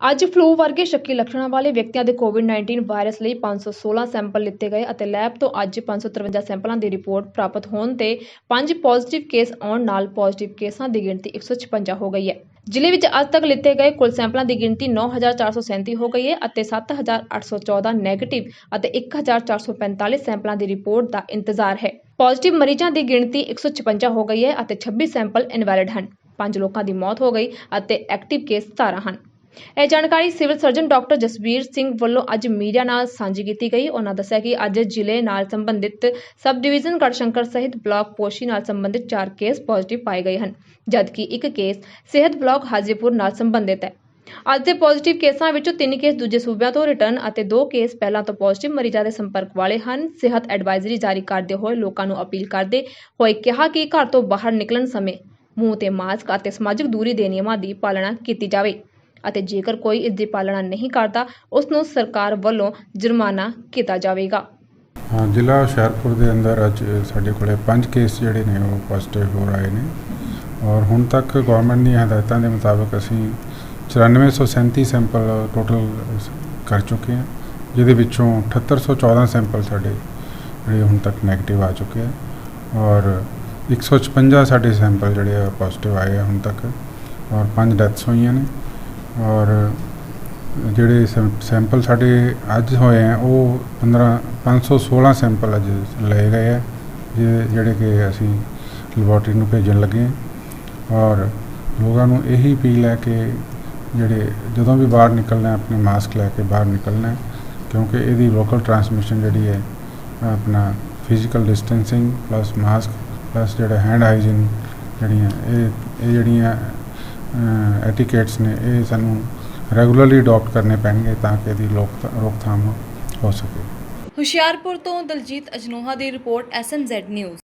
ਅੱਜ ਫਲੂ ਵਰਗੇ ਸ਼ੱਕੀ ਲੱਛਣਾਂ ਵਾਲੇ ਵਿਅਕਤੀਆਂ ਦੇ ਕੋਵਿਡ-19 ਵਾਇਰਸ ਲਈ 516 ਸੈਂਪਲ ਲਿੱਤੇ ਗਏ ਅਤੇ ਲੈਬ ਤੋਂ ਅੱਜ 553 ਸੈਂਪਲਾਂ ਦੀ ਰਿਪੋਰਟ ਪ੍ਰਾਪਤ ਹੋਣ ਤੇ ਪੰਜ ਪੋਜ਼ਿਟਿਵ ਕੇਸ ਆਉਣ ਨਾਲ ਪੋਜ਼ਿਟਿਵ ਕੇਸਾਂ ਦੀ ਗਿਣਤੀ 156 ਹੋ ਗਈ ਹੈ। ਜ਼ਿਲ੍ਹੇ ਵਿੱਚ ਅੱਜ ਤੱਕ ਲਿੱਤੇ ਗਏ ਕੁੱਲ ਸੈਂਪਲਾਂ ਦੀ ਗਿਣਤੀ 9437 ਹੋ ਗਈ ਹੈ ਅਤੇ 7814 ਨੈਗੇਟਿਵ ਅਤੇ 1445 ਸੈਂਪਲਾਂ ਦੀ ਰਿਪੋਰਟ ਦਾ ਇੰਤਜ਼ਾਰ ਹੈ। ਪੋਜ਼ਿਟਿਵ ਮਰੀਜ਼ਾਂ ਦੀ ਗਿਣਤੀ 156 ਹੋ ਗਈ ਹੈ ਅਤੇ 26 ਸੈਂਪਲ ਇਨਵੈਲਿਡ ਹਨ। ਪੰਜ ਲੋਕਾਂ ਦੀ ਮੌਤ ਹੋ ਗਈ ਅਤੇ ਐਕਟਿਵ ਕੇਸ 17 ਹਨ। ਇਹ ਜਾਣਕਾਰੀ civil surgeon doctor Jasvir Singh ਵੱਲੋਂ ਅੱਜ ਮੀਡੀਆ ਨਾਲ ਸਾਂਝੀ ਕੀਤੀ ਗਈ। ਉਹਨਾਂ ਦੱਸਿਆ ਕਿ ਅੱਜ ਜ਼ਿਲ੍ਹੇ ਨਾਲ ਸੰਬੰਧਿਤ ਸਬ ਡਿਵੀਜ਼ਨ ਗੜਸ਼ੰਕਰ ਸਹਿਤ ਬਲਾਕ ਪੋਸ਼ੀ ਨਾਲ ਸੰਬੰਧਿਤ 4 ਕੇਸ ਪੋਜ਼ਿਟਿਵ ਪਾਏ ਗਏ ਹਨ, ਜਦਕਿ ਇੱਕ ਕੇਸ ਸਿਹਤ ਬਲਾਕ ਹਾਜੀਪੁਰ ਨਾਲ ਸੰਬੰਧਿਤ ਹੈ। ਅੱਜ ਦੇ ਪੋਜ਼ਿਟਿਵ ਕੇਸਾਂ ਵਿੱਚੋਂ 3 ਕੇਸ ਦੂਜੇ ਸੂਬਿਆਂ ਤੋਂ ਰਿਟਰਨ ਅਤੇ 2 ਕੇਸ ਪਹਿਲਾਂ ਤੋਂ ਪੋਜ਼ਿਟਿਵ ਮਰੀਜ਼ਾਂ ਦੇ ਸੰਪਰਕ ਵਾਲੇ ਹਨ। ਸਿਹਤ ਐਡਵਾਈਜ਼ਰੀ ਜਾਰੀ ਕਰਦੇ ਹੋਏ ਲੋਕਾਂ ਨੂੰ ਅਪੀਲ ਕਰਦੇ ਹੋਏ ਕਿਹਾ ਕਿ ਘਰ ਤੋਂ ਬਾਹਰ ਨਿਕਲਣ ਸਮੇਂ ਮੂੰਹ ਤੇ ਮਾਸਕ ਅਤੇ ਸਮਾਜਿਕ ਦੂਰੀ ਦੇ ਨਿਯਮਾਂ ਦੀ ਪਾਲਣਾ ਕੀਤੀ ਜਾਵੇ। ਅਤੇ ਜੇਕਰ ਕੋਈ ਇਸ ਦੀ ਪਾਲਣਾ ਨਹੀਂ ਕਰਦਾ, ਉਸ ਨੂੰ ਸਰਕਾਰ ਵੱਲੋਂ ਜੁਰਮਾਨਾ ਕੀਤਾ ਜਾਵੇਗਾ। ਹਾਂ, ਜ਼ਿਲ੍ਹਾ ਹੁਸ਼ਿਆਰਪੁਰ ਦੇ ਅੰਦਰ ਅੱਜ ਸਾਡੇ ਕੋਲੇ ਪੰਜ ਕੇਸ ਜਿਹੜੇ ਨੇ, ਉਹ ਪੋਜ਼ਿਟਿਵ ਹੋ ਰਹੇ ਨੇ। ਔਰ ਹੁਣ ਤੱਕ ਗਵਰਨਮੈਂਟ ਦੀਆਂ ਹਦਾਇਤਾਂ ਦੇ ਮੁਤਾਬਕ ਅਸੀਂ 9437 ਸੈਂਪਲ ਟੋਟਲ ਕਰ ਚੁੱਕੇ ਹਾਂ, ਜਿਹਦੇ ਵਿੱਚੋਂ 7814 ਸੈਂਪਲ ਸਾਡੇ ਜਿਹੜੇ ਹੁਣ ਤੱਕ 네ਗੇਟਿਵ ਆ ਚੁੱਕੇ ਆ। ਔਰ 156 ਸਾਡੇ ਸੈਂਪਲ ਜਿਹੜੇ ਆ ਪੋਜ਼ਿਟਿਵ ਆਏ ਆ ਹੁਣ ਤੱਕ। ਔਰ ਪੰਜ ਡੈਥਸ ਹੋਈਆਂ ਨੇ। ਔਰ ਜਿਹੜੇ ਸੈਂ- ਸੈਂਪਲ ਸਾਡੇ ਅੱਜ ਹੋਏ ਆ, ਉਹ 15 516 ਸੈਂਪਲ ਅੱਜ ਲਏ ਗਏ ਆ ਜਿਹਦੇ- ਜਿਹੜੇ ਕਿ ਅਸੀਂ ਲੈਬੋਰਟਰੀ ਨੂੰ ਭੇਜਣ ਲੱਗੇ ਹਾਂ ਔਰ ਲੋਕਾਂ ਨੂੰ ਇਹੀ ਅਪੀਲ ਹੈ ਕਿ ਜਿਹੜੇ ਜਦੋਂ ਵੀ ਬਾਹਰ ਨਿਕਲਣਾ ਆਪਣੇ ਮਾਸਕ ਲੈ ਕੇ ਬਾਹਰ ਨਿਕਲਣਾ ਕਿਉਂਕਿ ਇਹਦੀ ਲੋਕਲ ਟਰਾਂਸਮਿਸ਼ਨ ਜਿਹੜੀ ਹੈ, ਆਪਣਾ physical distancing plus mask plus ਜਿਹੜਾ ਹੈਂਡ ਹਾਈਜੀਨ ਜਿਹੜੀਆਂ, ਇਹ ਇਹ ਜਿਹੜੀਆਂ ਐਟੀਕੇਟਸ ਨੇ, ਇਹ ਸਾਨੂੰ ਰੈਗੂਲਰਲੀ ਅਡਾਪਟ ਕਰਨੇ ਪੈਣਗੇ ਤਾਂ ਕਿ ਇਹਦੀ ਲੋਕ, ਰੋਕਥਾਮ ਹੋ ਸਕੇ। ਹੁਸ਼ਿਆਰਪੁਰ ਤੋਂ ਦਲਜੀਤ ਅਜਨੋਹਾ ਦੀ ਰਿਪੋਰਟ ਐਸਐਮਜ਼ੈਡ ਨਿਊਜ਼